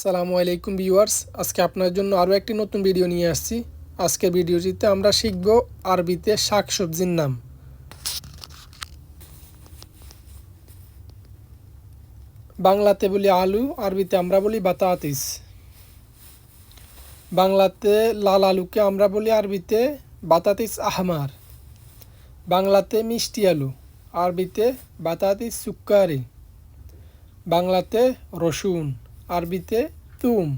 সালামু আলাইকুম ভিউয়ার্স, আজকে আপনার জন্য আরও একটি নতুন ভিডিও নিয়ে আসছি। আজকের ভিডিওটিতে আমরা শিখব আরবিতে শাক সবজির নাম। বাংলাতে বলি আলু, আরবিতে আমরা বলি বাতাতিস। বাংলাতে লাল আলুকে আমরা বলি আরবিতে বাতাতিস আহমার। বাংলাতে মিষ্টি আলু, আরবিতে বাতাতিস সুক্কারি। বাংলাতে রসুন। আরবিতে তুম,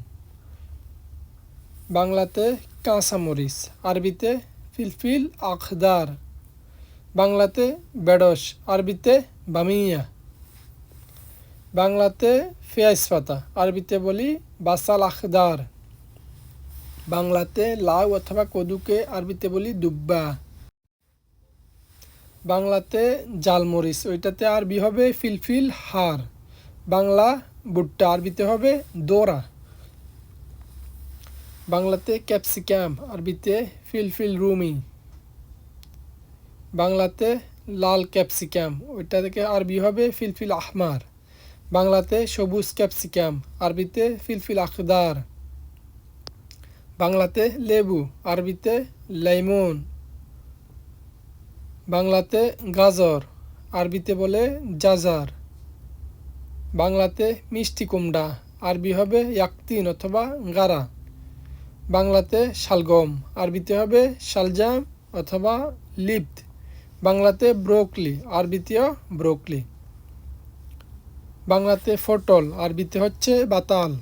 বাংলাতে কাঁচামরিচ আরবিতে ফিলফিল আখদার, বাংলাতে বেডস, আরবিতে বামিয়া, বাংলাতে পেঁয়াজ পাতা আরবিতে বলি বাসাল আখদার, বাংলাতে লাউ অথবা কদুকে আরবিতে বলি দুব্বা, বাংলাতে জালমরিচ ওইটাতে আরবি হবে ফিলফিল হার। বাংলা ভুট্টা আরবিতে হবে দোরা। বাংলাতে ক্যাপসিক্যাম আরবিতে ফিলফিল রুমি। বাংলাতে লাল ক্যাপসিক্যাম ওইটা থেকে আরবি হবে ফিলফিল আহমার। বাংলাতে সবুজ ক্যাপসিকাম, আরবিতে ফিলফিল আখদার। বাংলাতে লেবু, আরবিতে লেমন। বাংলাতে গাজর, আরবিতে বলে জাজার। বাংলাতে মিষ্টি কুমড়া, আরবি হবে ইয়াকতিন অথবা গারা। বাংলাতে শালগম, আরবিতে হবে শালজাম অথবা লিপ্ত। বাংলাতে ব্রোকলি, আরবিতেও ব্রোকলি। বাংলাতে ফটল আরবিতে হচ্ছে বাতাল।